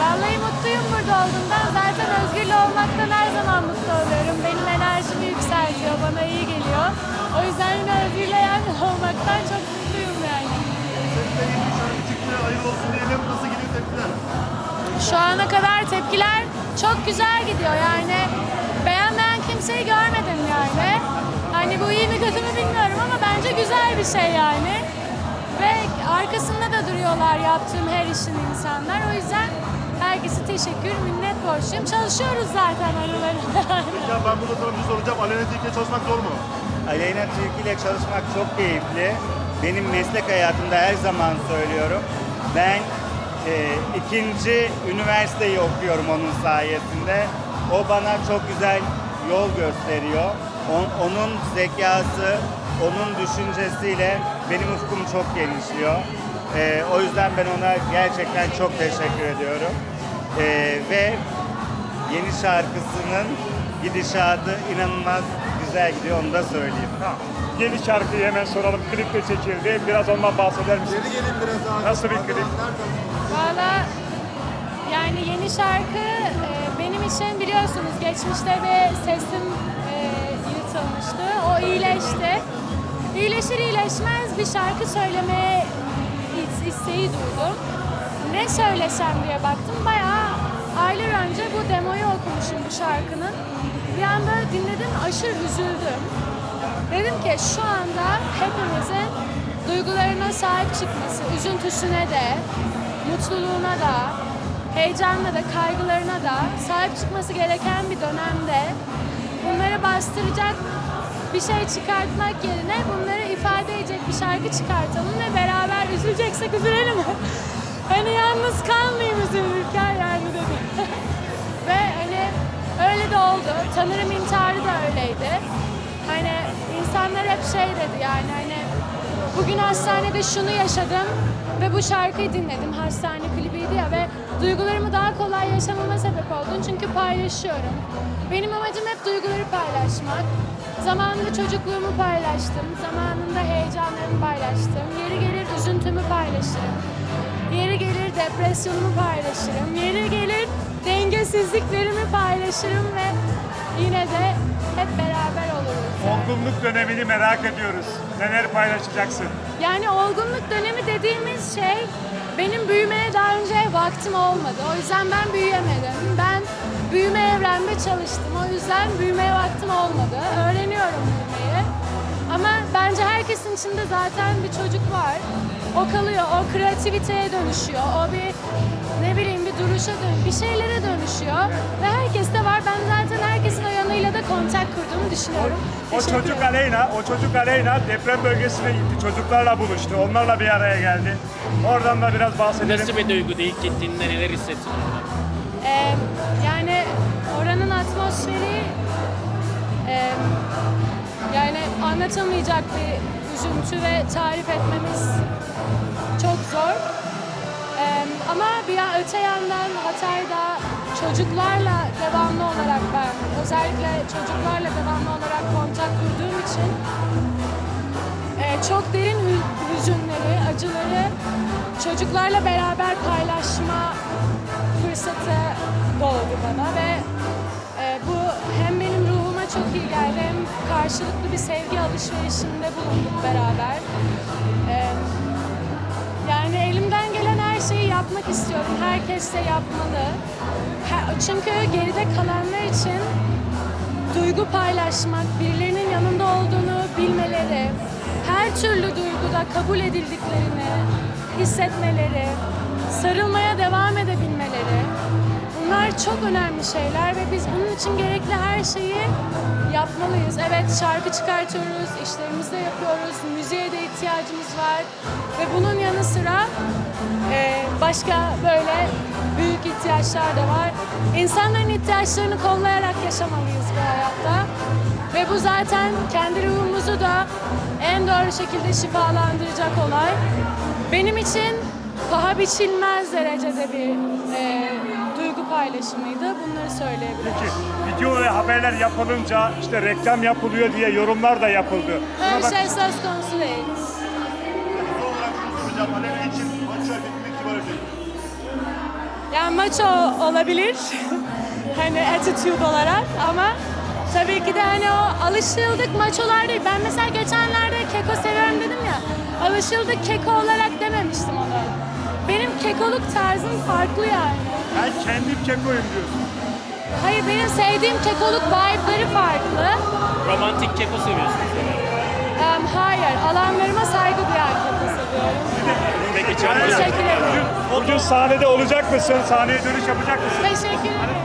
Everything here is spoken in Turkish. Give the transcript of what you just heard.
Vallahi mutluyum burada olduğumdan. Zaten Özgür'le olmaktan her zaman mutlu oluyorum. Benim enerjimi yükseltiyor, bana iyi geliyor. O yüzden yine Özgür'le yan yana olmaktan çok mutluyum yani. Senin de yeni çıktı. Hayırlı olsun diyelim. Nasıl gidiyor tepkiler? Şu ana kadar tepkiler çok güzel gidiyor yani. Beğenmeyen kimseyi görmedim yani. Hani bu iyi mi kötü mü bilmiyorum ama bence güzel bir şey yani. Ve arkasında da duruyorlar yaptığım her işin insanlar. O yüzden herkese teşekkür, minnet borçluyum. Çalışıyoruz zaten aralarında. Ya ben burada sana bir şey soracağım. Aleyna Tilki'ye çalışmak zor mu? Aleyna Tilki ile çalışmak çok keyifli. Benim meslek hayatımda her zaman söylüyorum. Ben e, ikinci üniversiteyi okuyorum onun sayesinde. O bana çok güzel yol gösteriyor. On- onun zekası, onun düşüncesiyle benim ufkum çok genişliyor. E, o yüzden ben ona gerçekten çok teşekkür ediyorum. E, ve yeni şarkısının gidişatı inanılmaz güzel gidiyor onu da söyleyeyim. Ha, Yeni şarkıyı hemen soralım. Klip de çekildi. Biraz ondan bahseder misiniz? Geri gelin biraz daha. Nasıl bir klip? Valla yani yeni şarkı e, benim için biliyorsunuz geçmişte bir sesim İyileşir iyileşmez bir şarkı söylemeye is- isteği duydum. Ne söylesem diye baktım. Bayağı aylar önce bu demoyu okumuşum bu şarkının. Bir anda dinledim aşırı üzüldüm. Dedim ki şu anda hepimizin duygularına sahip çıkması, üzüntüsüne de, mutluluğuna da, heyecanına da, kaygılarına da sahip çıkması gereken bir dönemde bunları bastıracak bir şey çıkartmak yerine bunları ifade edecek bir şarkı çıkartalım ve beraber üzüleceksek üzülelim. hani yalnız kalmayayım üzülürken yani dedim. ve hani öyle de oldu. Tanırım intiharı da öyleydi. Hani insanlar hep şey dedi yani hani bugün hastanede şunu yaşadım ve bu şarkıyı dinledim. Hastane klibiydi ya ve duygularımı daha kolay yaşamama sebep oldun çünkü paylaşıyorum. Benim amacım hep duyguları paylaşmak. Zamanında çocukluğumu paylaştım, zamanında heyecanlarımı paylaştım. Yeri gelir üzüntümü paylaşırım. Yeri gelir depresyonumu paylaşırım. Yeri gelir dengesizliklerimi paylaşırım ve yine de hep beraber. Olgunluk dönemini merak ediyoruz. Neler paylaşacaksın? Yani olgunluk dönemi dediğimiz şey benim büyümeye daha önce vaktim olmadı. O yüzden ben büyüyemedim. Ben büyüme evrende çalıştım. O yüzden büyümeye vaktim olmadı. Öğreniyorum büyümeyi. Ama bence herkesin içinde zaten bir çocuk var. O kalıyor, o kreativiteye dönüşüyor. O bir ne bileyim bir duruşa dön, bir şeylere dönüşüyor. Ve herkeste var. Ben zaten herkesin o yanıyla da kontak kurduğumu düşünüyorum. O Teşekkür çocuk. Aleyna, o çocuk Aleyna deprem bölgesine gitti. Çocuklarla buluştu. Onlarla bir araya geldi. Oradan da biraz bahsedelim. Nasıl bir duyguydu ilk gittiğinde neler hissettin? Ee, yani oranın atmosferi e, yani anlatamayacak bir üzüntü ve tarif etmemiz çok zor. Ee, ama bir öte yandan Hatay'da çocuklarla devamlı olarak ben özellikle çocuklarla devamlı olarak kontak kurduğum için e, çok derin hü- hüzünleri, acıları çocuklarla beraber paylaşma fırsatı doğdu bana ve e, bu hem benim ruhuma çok iyi geldi hem karşılıklı bir sevgi alışverişinde bulunduk beraber. E, yani elimden Herkes de yapmalı. Çünkü geride kalanlar için duygu paylaşmak, birilerinin yanında olduğunu bilmeleri, her türlü duyguda kabul edildiklerini hissetmeleri, sarılmaya devam edebilmeleri. Bunlar çok önemli şeyler ve biz bunun için gerekli her şeyi yapmalıyız. Evet şarkı çıkartıyoruz, işlerimizi de yapıyoruz, müziğe de ihtiyacımız var ve bunun yanı sıra e, başka böyle büyük ihtiyaçlar da var. İnsanların ihtiyaçlarını kollayarak yaşamalıyız bu hayatta. Ve bu zaten kendi ruhumuzu da en doğru şekilde şifalandıracak olay. Benim için paha biçilmez derecede bir e, paylaşımıydı. Bunları söyleyebilirim. Peki video ve haberler yapılınca işte reklam yapılıyor diye yorumlar da yapıldı. Buna Her bak- şey söz konusu değil. Aleyna için maçlar bitmek kibar efendim. Yani maço olabilir. hani attitude olarak ama tabii ki de hani o alışıldık maçolar değil. Ben mesela geçenlerde keko seviyorum dedim ya. Alışıldık keko olarak dememiştim ona. Benim kekoluk tarzım farklı yani. Ben kendim kekoyum diyorsun. Hayır benim sevdiğim kekoluk vibe'ları farklı. Romantik keko seviyorsunuz herhalde. Em, hayır, alanlarıma saygı duyan keko seviyorum. Peki çok Teşekkür ederim. Bugün sahnede olacak mısın? Sahneye dönüş yapacak mısın? Teşekkür ederim.